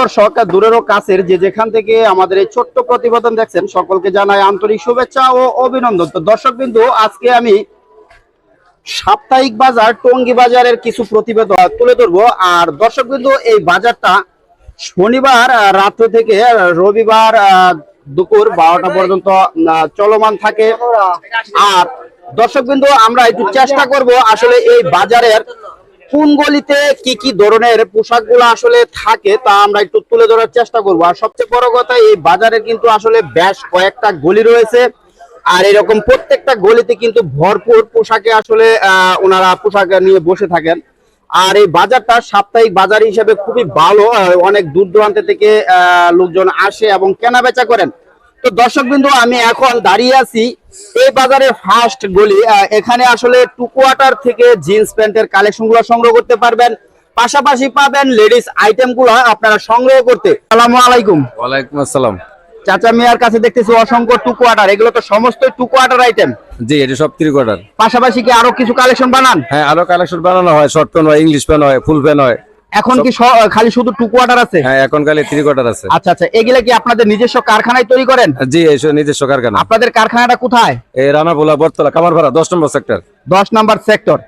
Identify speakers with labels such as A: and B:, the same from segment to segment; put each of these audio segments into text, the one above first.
A: দর্শক দূরেরও কাছের যে যেখান থেকে আমাদের এই ছোট্ট প্রতিবেদন দেখছেন, সকলকে জানাই আন্তরিক শুভেচ্ছা ও অভিনন্দন। তো দর্শক বিন্দু, আজকে আমি সাপ্তাহিক বাজার, টঙ্গী বাজারের কিছু প্রতিবেদন তুলে ধরবো। আর দর্শক বিন্দু, এই বাজারটা শনিবার রাত্র থেকে রবিবার দুপুর বারোটা পর্যন্ত চলমান থাকে। আর দর্শক বিন্দু, আমরা একটু চেষ্টা করব আসলে এই বাজারের কোন গলিতে কি কি ধরনের পোশাকগুলো আসলে থাকে তা আমরা একটু তুলে ধরার চেষ্টা করব। আর সবচেয়ে বড় কথা এই বাজারে কিন্তু আসলে বেশ কয়েকটা গলি রয়েছে। আর এরকম প্রত্যেকটা গলিতে কিন্তু ভরপুর পোশাকে আসলে আহ, ওনারা পোশাক নিয়ে বসে থাকেন। আর এই বাজারটা সাপ্তাহিক বাজার হিসেবে খুবই ভালো। অনেক দূর দূরান্ত থেকে লোকজন আসে এবং কেনা বেচা করেন। তো দর্শক বিন্দু আমি এখন দাঁড়িয়ে আছি এই বাজারের ফার্স্ট গলি। এখানে আসলে টু কোয়ার্টার থেকে জিন্স প্যান্টের কালেকশনগুলো সংগ্রহ করতে পারবেন। পাশাপাশি পাবেন লেডিস আইটেমগুলো আপনারা সংগ্রহ করতে। সালামু আলাইকুম।
B: ওয়ালাইকুম আসসালাম।
A: চাচা মিয়ার কাছে দেখতেছি অসংখ্য টু কোয়ার্টার এগুলো তো সমস্ত টু কোয়ার্টার আইটেম
B: জি এটা সব থ্রি কোয়ার্টার
A: পাশাপাশি কি আরও কিছু কালেকশন বানান?
B: হ্যাঁ আরও কালেকশন বানানো হয় শর্ট প্যান্ট হয় ইংলিশ প্যান্ট হয় ফুল প্যান্ট হয়।
A: এখন কি খালি শুধু টু কোয়ার্টার আছে?
B: হ্যাঁ এখন খালি থ্রি কোয়ার্টার আছে।
A: আচ্ছা আচ্ছা এগুলা কি আপনাদের নিজস্ব কারখানায় তৈরি করেন?
B: জি নিজস্ব কারখানা।
A: আপনাদের কারখানাটা কোথায়?
B: এই রানাবোলা বটতলা কামারপাড়া দশ নম্বর সেক্টর
A: দশ নম্বর সেক্টর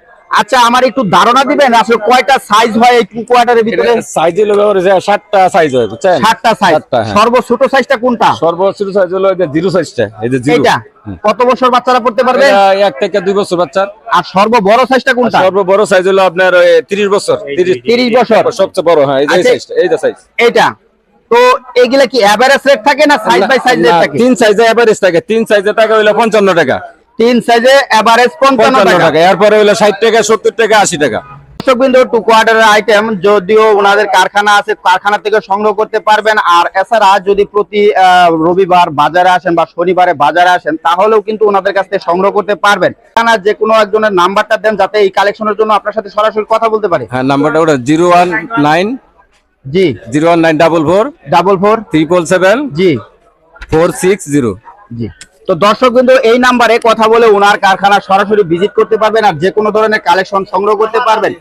A: আচ্ছা আমার একটু ধারণা দিবেন আসলে কয়টা সাইজ হয় এই কোয়ার্টারের ভিতরে?
B: সাইজ হলো ষাটটা সাইজ হয় বুঝছেন?
A: ষাটটা সাইজ
B: হ্যাঁ।
A: সর্ব ছোট সাইজটা কোনটা?
B: সর্বোচ্চ সাইজ হলো এই যে জিরো সাইজটা এই যে জিরো
A: এইটা? কত বছর বাচ্চারা পড়তে পারবে?
B: এক থেকে দুই বছর বাচ্চা
A: আর সর্ব বড় সাইজটা কোনটা?
B: সর্ব বড় সাইজ হলো আপনার তিরিশ বছর তিরিশ
A: 30 বছর।
B: সবচেয়ে বড় হ্যাঁ এই যে
A: আচ্ছা।
B: সাইজটা এই যে সাইজ
A: এইটা। তো এগুলা কি এভারেজ রেট থাকে না সাইজ বাই সাইজ রেট থাকে?
B: তিন সাইজে এভারেজ থাকে তিন সাইজে টাকা হইল পঞ্চান্ন টাকা।
A: তিন সাইজে এভারেজ পঞ্চান্ন টাকা।
B: এরপরে হইল ষাট টাকা সত্তর টাকা আশি টাকা।
A: দর্শকবৃন্দ টু কোয়ার্টারের আইটেম যদিও ওনাদের কারখানা আছে কারখানা থেকে সংগ্রহ করতে পারবেন। আর এছাড়া যদি প্রতি রবিবার বাজারে আসেন বা শনিবারে বাজারে আসেন তাহলেও কিন্তু ওনাদের কাছ থেকে সংগ্রহ করতে পারবেন। যে কোনো একজনের নাম্বারটা দেন যাতে এই কালেকশনের জন্য আপনার সাথে সরাসরি কথা বলতে পারে।
B: হ্যাঁ নাম্বারটা ওটা জিরো ওয়ান নাইন
A: জি।
B: Zero one nine double four
A: double four.
B: Triple seven
A: জি।
B: Four six zero.
A: জি। তো দর্শক কিন্তু এই নাম্বারে কথা বলে ওনার কারখানা সরাসরি ভিজিট করতে পারবেন আর যে কোনো ধরনের কালেকশন সংগ্রহ করতে পারবেন।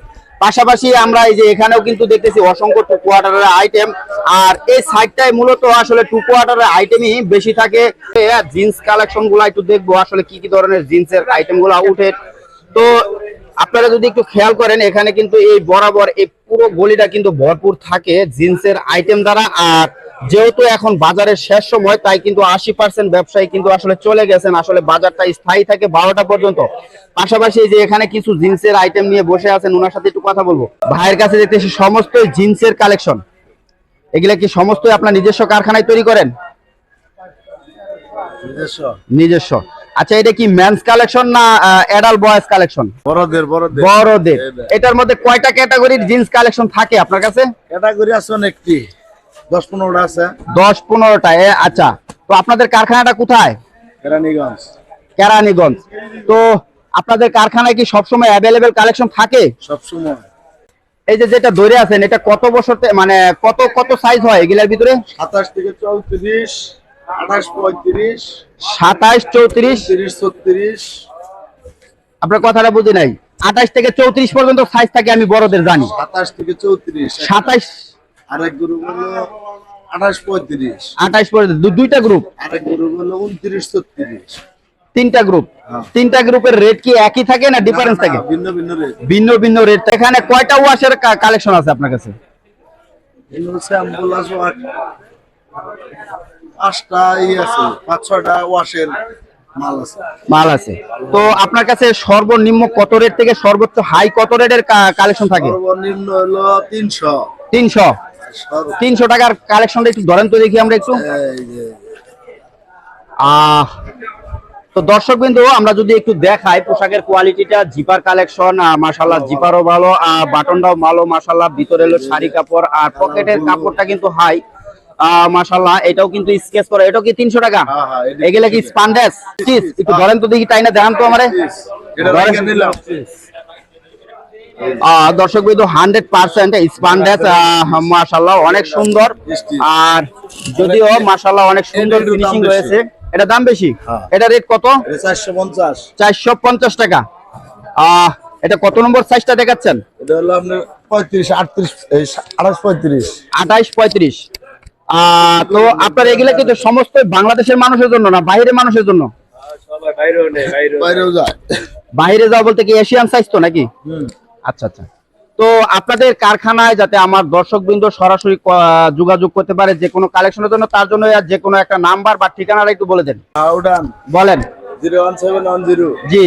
A: পাশাপাশি আমরা এই যে এখানেও কিন্তু দেখতেছি অসংখ্য টু কোয়ার্টারের আইটেম আর এই সাইডটায় মূলত আসলে টু কোয়ার্টারের আইটেমই বেশি থাকে। জিন্স কালেকশনগুলা একটু দেখব আসলে কি কি ধরনের জিন্সের আইটেমগুলা উঠে তো আপনারা যদি একটু খেয়াল করেন এখানে কিন্তু এই বরাবর এই পুরো গলিটা কিন্তু ভরপুর থাকে জিন্সের আইটেম দ্বারা। আর যেহেতু এখন বাজারের শেষ সময় তাই কিন্তু আশি পার্সেন্ট ব্যবসায়ী কিন্তু আসলে চলে গেছেন। আসলে বাজারটা স্থায়ী থাকে বারোটা পর্যন্ত। পাশাপাশি যে এখানে কিছু জিন্সের আইটেম নিয়ে বসে আছেন ওনার সাথে একটু কথা বলব। ভাইয়ের কাছে দেখতেছি সমস্ত জিন্সের কালেকশন। এগুলা কি সমস্ত আপনার নিজস্ব কারখানায় তৈরি করেন? নিজস্ব। নিজস্ব। আচ্ছা এটা কি মেন্স কালেকশন না অ্যাডাল্ট বয়েজ কালেকশন
C: বড়দের বড়দের।
A: বড়দের। এটার মধ্যে কয়টা ক্যাটাগরির জিন্স কালেকশন থাকে আপনার কাছে?
C: ক্যাটাগরি আছে অনেকটি। দশ পনেরোটা আছে।
A: দশ পনেরোটা এ, আচ্ছা। তো আপনাদের কারখানাটা কোথায়?
C: কেরানীগঞ্জ।
A: কেরানীগঞ্জ। তো আপনাদের কারখানায় কি সবসময় অ্যাভেলেবেল কালেকশন থাকে?
C: সবসময়।
A: এই যে যেটা ধরে আছেন এটা কত বছর তে- মানে কত কত সাইজ হয় এগুলার ভিতরে?
C: সাতাশ থেকে চৌত্রিশ। আঠাশ পঁয়ত্রিশ
A: সাতাইশ চৌত্রিশ।
C: তিরিশ ছত্রিশ।
A: আপনার কথাটা বুঝি নাই। আঠাশ থেকে চৌত্রিশ পর্যন্ত সাইজ থাকে আমি বড়দের জানি।
C: সাতাশ থেকে চৌত্রিশ।
A: সাতাইশ
C: আরেক গ্রুপ হলো আঠাশ পঁয়ত্রিশ।
A: আঠাইশ পর্যন্ত দুইটা গ্রুপ
C: আরেক গ্রুপ হলো উনত্রিশ ছত্রিশ।
A: তিনটা গ্রুপ
C: হ্যাঁ।
A: তিনটা গ্রুপের রেট কি একই থাকে না ডিফারেন্স থাকে?
C: ভিন্ন ভিন্ন রেট
A: ভিন্ন ভিন্ন রেট এখানে কয়টা ওয়াশের কালেকশন আছে আপনার কাছে?
C: পাঁচটা ই আছে পাঁচ ছয়টা ওয়াশের মাল আছে।
A: মাল আছে। তো আপনার কাছে সর্বনিম্ন কত রেট থেকে সর্বোচ্চ হাই কত রেটের কালেকশন থাকে?
C: সর্বনিম্ন হলো তিনশো।
A: তিনশো? তিনশো টাকার কালেকশনটা একটু ধরেন তো দেখি আমরা একটু। আহ তো দর্শক বিন্দু আমরা যদি একটু দেখাই পোশাকের কোয়ালিটিটা জিপার কালেকশন মাশাল্লাহ জিপারও ভালো আর বাটনটাও ভালো মাশাল্লাহ ভিতরে শাড়ি কাপড় আর পকেটের কাপড়টা কিন্তু হাই মাশাল্লাহ এটাও কিন্তু স্কেচ করা। এটাও কি তিনশো টাকা?
C: হ্যাঁ, হ্যাঁ,
A: এগুলা কি স্পান্ডেস একটু ধরেন তো দেখি তাই না দেখান তো আমারে। দর্শক বিন্দু হান্ড্রেড পার্সেন্ট স্পান্ডেস মাশাল্লাহ অনেক সুন্দর। আর যদিও মাশাল্লাহ অনেক সুন্দর ফিনিশিং। রয়েছে। এটা দাম বেশি?
C: হ্যাঁ।
A: এটা রেট কত?
C: চারশো পঞ্চাশ।
A: চারশো পঞ্চাশ টাকা। আহ এটা কত নম্বর সাইজটা দেখাচ্ছেন?
C: এটা হলো আপনার পঁয়ত্রিশ আটত্রিশ আঠাশ পঁয়ত্রিশ।
A: তো আপনার এগুলো কিন্তু সমস্ত বাংলাদেশের মানুষের জন্য না বাইরের মানুষের জন্য?
C: বাইরেও
A: বাইরে যাওয়া বলতে কি এশিয়ান সাইজ তো নাকি? আচ্ছা আচ্ছা। তো আপনাদের কারখানায় যাতে আমার দর্শকবৃন্দ সরাসরি ক- যোগাযোগ করতে পারে যে কোনো কালেকশনের জন্য তার জন্য আর যে কোনো একটা নাম্বার বা ঠিকানাটা একটু বলে দেন। বলেন।
C: Zero one seven one zero.
A: জি।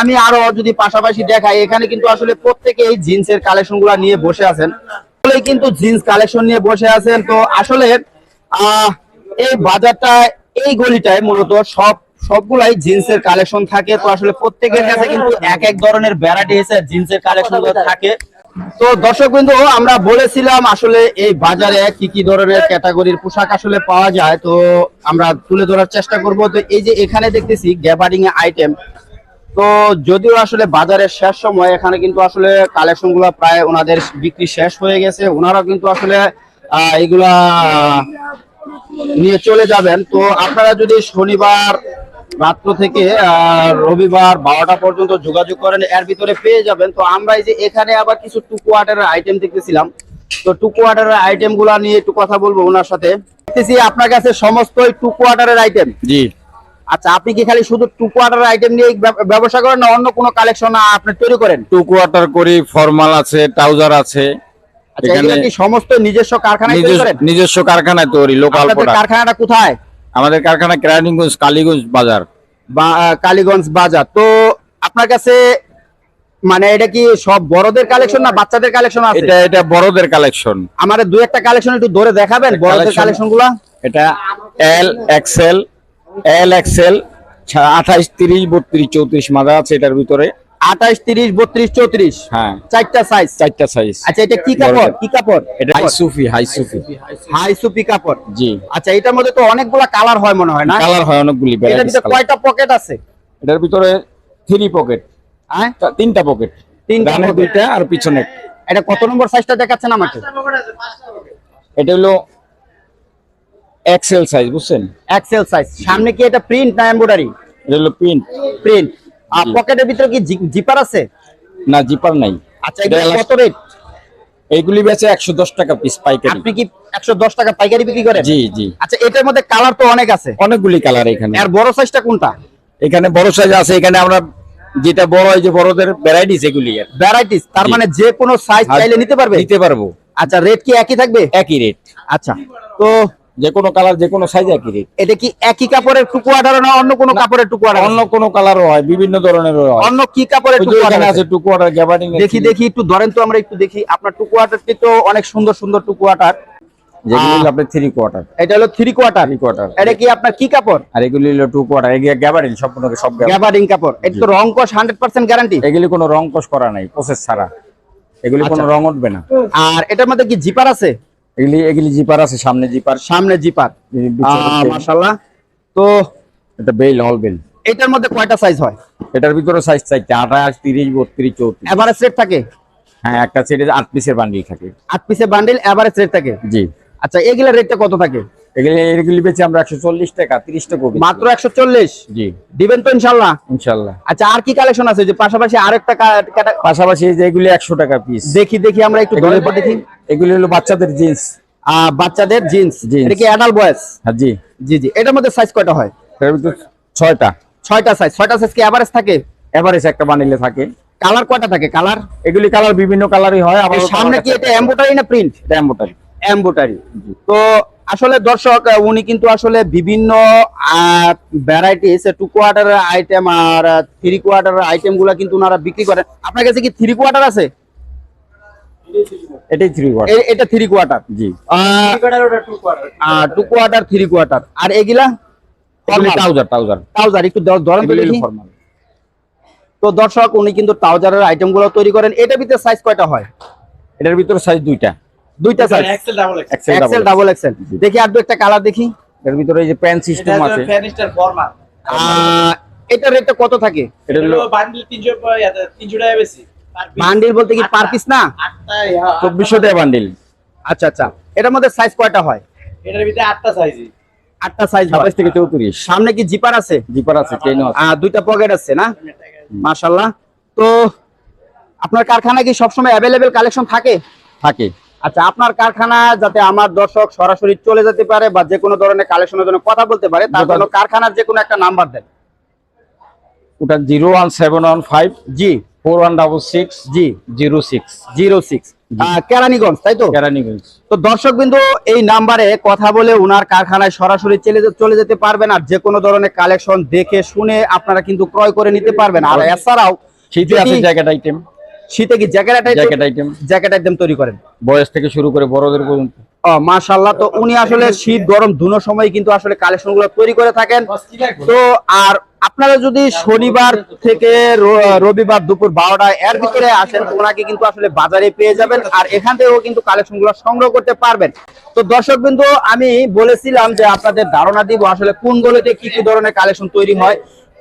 A: আমি আরও যদি পাশাপাশি দেখাই, এখানে কিন্তু আসলে প্রত্যেকে এই জিন্সের কালেকশন নিয়ে বসে আছেন। কিন্তু জিন্স কালেকশন নিয়ে বসে আছেন। তো আসলে এই বাজারটা, এই গলিটায় মূলত সব, সবগুলাই জিন্সের কালেকশন থাকে। তো আসলে প্রত্যেকের কাছে কিন্তু এক এক ধরনের ভ্যারাইটি এসে জিন্সের কালেকশন থাকে। তো দর্শক বিন্দু আমরা বলেছিলাম আসলে এই বাজারে কি কি ধরনের ক্যাটাগরির পোশাক আসলে পাওয়া যায়, তো আমরা তুলে ধরার চেষ্টা করব। তো এই যে এখানে দেখতেছি গ্যাবারিং আইটেম তো যদিও আসলে বাজারের শেষ সময়, এখানে কিন্তু আসলে কালেকশনগুলা প্রায় ওনাদের বিক্রি শেষ হয়ে গেছে। ওনারা কিন্তু আসলে এগুলা নিয়ে চলে যাবেন। তো আপনারা যদি শনিবার রাত্র থেকে রবিবার বারোটা পর্যন্ত যোগাযোগ করেন এর ভিতরে পেয়ে যাবেন। তো আমরা এই যে এখানে আবার কিছু টু কোয়ার্টারের আইটেম দেখতেছিলাম। তো টু কোয়ার্টারের আইটেমগুলা নিয়ে একটু কথা বলব ওনার সাথে। দেখতেছি আপনার কাছে সমস্তই টু কোয়ার্টারের আইটেম
B: জি।
A: আচ্ছা আপনি কি খালি শুধু টু কোয়ার্টার আইটেম নিয়ে ব্যবসা করেন না অন্য কোনো কালেকশন আপনি তৈরি করেন?
B: টু কোয়ার্টার করি ফর্মাল আছে ট্রাউজার আছে।
A: আচ্ছা
B: এখানে
A: কি সমস্ত নিজস্ব কারখানায় তৈরি
B: নিজস্ব
A: করেন?
B: নিজস্ব কারখানায় তৈরি লোকাল
A: কারখানাটা কোথায়?
B: আমাদের কারখানা কেরানীগঞ্জ কালীগঞ্জ বাজার।
A: বা কালীগঞ্জ বাজার। তো আপনার কাছে মানে এটা কি সব বড়দের কালেকশন না বাচ্চাদের কালেকশন আছে?
B: এটা এটা বড়দের কালেকশন।
A: আমাদের দুই একটা কালেকশন একটু ধরে দেখাবেন বড়দের
B: Collection-
A: কালেকশনগুলা
B: এটা এল এক্সেল এল এক্সেল আঠাইশ তিরিশ বত্রিশ চৌত্রিশ মাদা আছে এটার ভিতরে।
A: আঠাইশ তিরিশ বত্রিশ চৌত্রিশ।
B: হ্যাঁ।
A: চারটা সাইজ
B: চারটা সাইজ
A: আচ্ছা এটা কি কাপড়। কি কাপড়?
B: এটা হাই সুফি হাই সুফি
A: হাই সুপি কাপড়।
B: জি।
A: আচ্ছা এটার মধ্যে তো অনেকগুলা কালার হয় মনে হয় না?
B: কালার হয় অনেকগুলি
A: এটার ভিতরে। কয়টা পকেট আছে?
B: এটার ভিতরে থ্রি পকেট
A: হ্যাঁ?
B: তিনটা পকেট
A: তিনটা
B: দুইটা আর পিছনে।
A: এটা কত নম্বর সাইজটা দেখাচ্ছেন আমাকে?
B: এটা হলো এক্সেল সাইজ বুঝছেন?
A: এক্সেল সাইজ সামনে কি এটা প্রিন্ট না এমব্রয়ডারি
B: এটা হলো প্রিন্ট
A: প্রিন্ট আর পকেটের ভিতরে কি জিপার আছে?
B: না জিপার নাই।
A: আচ্ছা
B: এটা
A: এটা কত রেট?
B: এইগুলি বেচে একশো দশ টাকা পিস পাইকারি।
A: আপনি কি একশো দশ টাকা পাইকারি বিক্রি করেন?
B: জি জি।
A: আচ্ছা এটার মধ্যে কালার তো অনেক আছে।
B: অনেকগুলি কালার এখানে।
A: আর বড় সাইজটা কোনটা?
B: এখানে বড় সাইজ আছে এখানে আমরা যেটা বড় হয় যে বড়দের ভ্যারাইটিস এগুলি আর।
A: ভ্যারাইটিস তার মানে যে কোনো সাইজ চাইলে নিতে পারবে?
B: নিতে পারব।
A: আচ্ছা রেট কি একই থাকবে?
B: একই রেট
A: আচ্ছা তো
B: যে কোনো কালার যে কোনো সাইজ একই রেট
A: এটা কি একই কাপড়ের টুকু আঠারো না অন্য কোনো কাপড়ের টুকু আঠারো?
B: অন্য কোনো কালারও হয় বিভিন্ন ধরনের হয়।
A: অন্য কি কাপড়ের টুকু আঠারো?
B: আছে টু কোয়ার্টার গ্যাবার্ডিং
A: দেখি দেখি একটু ধরেন তো আমরা একটু দেখি। আপনার টু কোয়ার্টারটি তো অনেক সুন্দর সুন্দর টু কোয়ার্টার
B: যেগুলি হলো আপনার থ্রি কোয়ার্টার
A: এটা হলো থ্রি কোয়ার্টার
B: থ্রি কোয়ার্টার
A: এটা কি আপনার কি কাপড়?
B: আর এগুলি হলো টু কোয়ার্টার এগুলি গ্যাবার্ডিং সম্পূর্ণ সব
A: গ্যাবারিং কাপড়। এটা তো রং কস হান্ড্রেড পার্সেন্ট গ্যারান্টি
B: এগুলি কোনো রং কষ করা নাই প্রসেস ছাড়া। এগুলি কোনো
A: আচ্ছা।
B: রং উঠবে না।
A: আর এটার মধ্যে কি জিপার আছে?
B: এগুলি এগুলি জিপার আছে সামনে জিপার।
A: সামনে জিপার। মাশাল্লাহ তো
B: এটা বেল হল বেল।
A: এটার মধ্যে কয়টা সাইজ হয়?
B: এটার ভিতরে সাইজ চাইতে আঠাশ তিরিশ বত্রিশ চৌত্রিশ।
A: এভারেজ রেট থাকে?
B: হ্যাঁ একটা সেটে আট পিসের বান্ডিল থাকে।
A: আট পিসের বান্ডিল এভারেজ রেট থাকে?
B: জি।
A: আচ্ছা এগুলা রেটটা কত থাকে?
B: এগুলি এগুলি বেচে আমরা একশো চল্লিশ টাকা তিরিশ টাকা বেচি।
A: মাত্র একশো চল্লিশ?
B: জি।
A: দিবেন তো ইনশাল্লাহ?
B: ইনশাল্লাহ।
A: আচ্ছা আর কি কালেকশন আছে? যে পাশাপাশি আরেকটা
B: পাশাপাশি এই যে টাকা পিস
A: দেখি দেখি আমরা একটু ধরে পর দেখি।
B: এগুলি হলো বাচ্চাদের জিন্স
A: বাচ্চাদের জিন্স এটা কি অ্যাডাল্ট বয়স
B: হ্যাঁ জি।
A: জি জি। এটার মধ্যে সাইজ কয়টা হয়?
B: এটার ভিতরে ছয়টা।
A: ছয়টা সাইজ সাইজ কি এভারেজ থাকে?
B: এভারেজ একটা থাকে।
A: কালার কয়টা থাকে? কালার
B: এগুলি কালার বিভিন্ন কালারই হয়। আবার
A: সামনে কি এটা এমব্রয়ডারি না প্রিন্ট
B: এটা এম্বোটারি
A: এমব্রয়ডারি তো আসলে দর্শক উনি কিন্তু আসলে বিভিন্ন ভ্যারাইটিস টু কোয়ার্টার আইটেম আর থ্রি কোয়ার্টার আইটেমগুলা কিন্তু ওনারা বিক্রি করেন। আপনার কাছে কি থ্রি কোয়ার্টার আছে?
B: এটাই থ্রি ওয়াট
A: এটা থ্রি কোয়ার্টার
B: জি।
A: টু কোয়ার্টার থ্রি কোয়ার্টার আর এগুলা?
B: ট্রাউজার ট্রাউজার
A: ট্রাউজার একটু ধরেন তো দেখি। তো দর্শক উনি কিন্তু ট্রাউজারের আইটেমগুলো তৈরি করেন। এটার ভিতরে সাইজ কয়টা হয়?
B: এটার ভিতরে সাইজ দুইটা।
A: দুইটা size
B: XL
A: XL double XL দেখি আর দু একটা কালার দেখি।
B: এর ভিতরে এই যে প্যান সিস্টেম আছে।
A: এটার রেটটা কত থাকে?
B: এটা হলো
A: বান্ডিল বলতে কি পার পিস না?
B: চব্বিশশো টাকা বান্ডিল
A: আচ্ছা আচ্ছা। এটার মধ্যে সাইজ কয়টা হয়?
D: এটার ভিতরে আটটা সাইজ
A: আটটা সাইজ
B: থেকে চৌত্রিশ।
A: সামনে কি জিপার আছে?
B: জিপার আছে আছে।
A: আহ, দুইটা পকেট আছে না? মাশাল্লাহ তো আপনার কারখানা কি সবসময় অ্যাভেলেবেল কালেকশন থাকে?
B: থাকে।
A: আচ্ছা আপনার কারখানা যাতে আমার দর্শক সরাসরি চলে যেতে পারে বা যে কোনো ধরনের কালেকশনের জন্য কথা বলতে পারে তার জন্য কারখানার যে কোনো একটা নাম্বার দেন।
B: ওটা zero one seven one five
A: জি।
B: ফোর ওয়ান ডাবল সিক্স
A: জি।
B: Zero six.
A: Zero six. Keraniganj তাই তো?
B: কেরানীগঞ্জ।
A: তো দর্শক বিন্দু এই নাম্বারে কথা বলে উনার কারখানায় সরাসরি চলে যে- চলে যেতে পারবেন আর যে কোনো ধরনের কালেকশন দেখে শুনে আপনারা কিন্তু ক্রয় করে নিতে পারবেন। আর এছাড়াও
B: আছে জ্যাকেট আইটেম
A: শীতে কি জ্যাকেট
B: আইটেম?
A: জ্যাকেট একদম তৈরি করেন?
B: বয়স থেকে শুরু করে বড়দের পর্যন্ত।
A: ও তো উনি আসলে শীত গরম দুনো সময় কিন্তু আসলে কালেকশনগুলো তৈরি করে থাকেন। তো আর আপনারা যদি শনিবার থেকে রবিবার দুপুর বারোটা এর ভিতরে আসেন ওনাকে কিন্তু আসলে বাজারে পেয়ে যাবেন আর এখান থেকেও কিন্তু কালেকশনগুলো সংগ্রহ করতে পারবেন। তো দর্শক বিন্দু আমি বলেছিলাম যে আপনাদের ধারণা দিব আসলে কোন গলিতে কি কি ধরনের কালেকশন তৈরি হয়।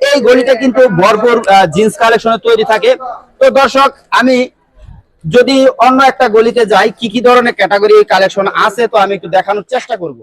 A: এই গলিটা কিন্তু ভরপুর জিন্স কালেকশনে তৈরি থাকে। তো দর্শক, আমি যদি অন্য একটা গলিতে যাই, কি কি ধরনের ক্যাটাগরি কালেকশন আছে, তো আমি একটু দেখানোর চেষ্টা করব।